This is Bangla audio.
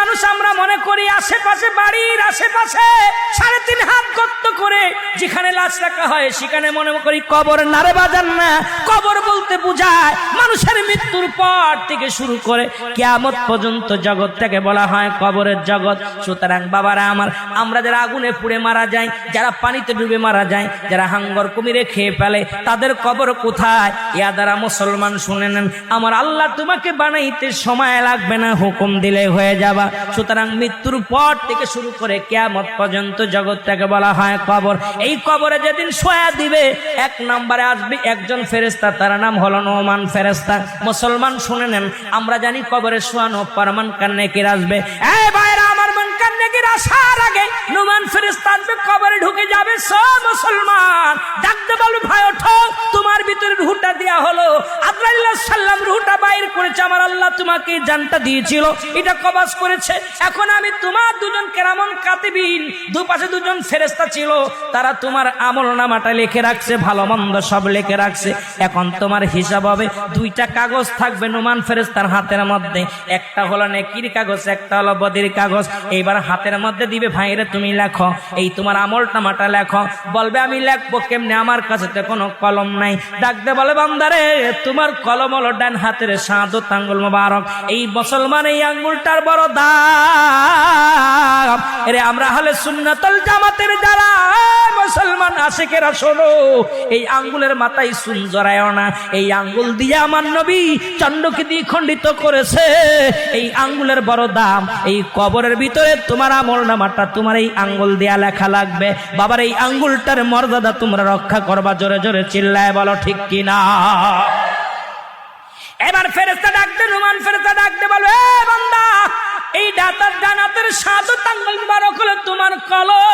মানুষ আমরা মনে করি আশেপাশে বাড়ির আশেপাশে করে যেখানে লাশ রাখা হয়, সেখানে মনে করি কবর নারে বাজান না। কবর বলতে বোঝায় মানুষের মৃত্যুর পর থেকে শুরু করে কেয়ামত পর্যন্ত জগৎটাকে বলা হয় কবরের জগৎ। সুতরাং বাবারা আমার, আমরা যারা আগুনে পুড়ে মারা যায় যারা পানিতে ডুবে মারা যায় যারা হাঙ্গর কুমিরে খেয়ে ফেলে, তাদের কবর কোথায়? ইয়া দ্বারা মুসলমান শুনে নেন, আমার আল্লাহ তোমাকে বানাইতে সময় লাগবে না, হুকুম দিলে হয়ে যাবা। সুতরাং মৃত্যুর পর থেকে শুরু করে কেয়ামত পর্যন্ত জগৎটাকে বলা হয় কবর। এই কবরে যেদিন সোয়া দিবে, এক নম্বরে আসবে একজন ফেরেস্তা তার নাম হলো নোমান ফেরেস্তা মুসলমান শুনে নেন, আমরা জানি কবরে শোয়ানো পরমান কান্নে কির আসবে। মন নোমান কবরে ঢুকে যাবে সব মুসলমান। তোমার ভিতরে হলো। সাল্লাম বাইর করেছে, আমার আল্লাহ তোমাকে জানটা দিয়েছিল। এটা কবাস করেছে। এখন আমি তোমার দুজন কেরামন কাতিবিন দুপাশে দুজন ফেরেস্তা ছিল, তারা তোমার আমল নামাটা লিখে রাখছে, ভালো মন্দ সব লিখে রাখছে। এখন তোমার হিসাব হবে, দুইটা কাগজ থাকবে নোমান ফেরেস্তার হাতের মধ্যে। একটা হলো নেকির কাগজ, একটা হলো বদির কাগজ। এইবার হাতের মধ্যে দিবে, ভাইরে তুমি লেখো, এই তোমার আমল নামাটা লেখো। বলবে, আমি লেখবো কেমনে? আমার কাছে তো কোনো কলম নাই। ডাকতে বলে, বান্দারে, তোমার কলম হলো ডান হাতের সাদত আঙ্গুল মোবারক। এই মুসলমান এই আঙ্গুলটার বড় দাম আঙ্গুল করেছে। এই আঙ্গুলের বড় দাম, এই কবরের ভিতরে তোমার আমল নামাটা, তোমার এই আঙ্গুল দেয়া লেখা লাগবে। বাবার এই আঙ্গুলটার মর্যাদা তোমরা রক্ষা করবা, জোরে জোরে চিল্লায় বলো ঠিক কিনা? এবার ফেরেস্তা ডাকতে নুমান ফেরেস্তা calor.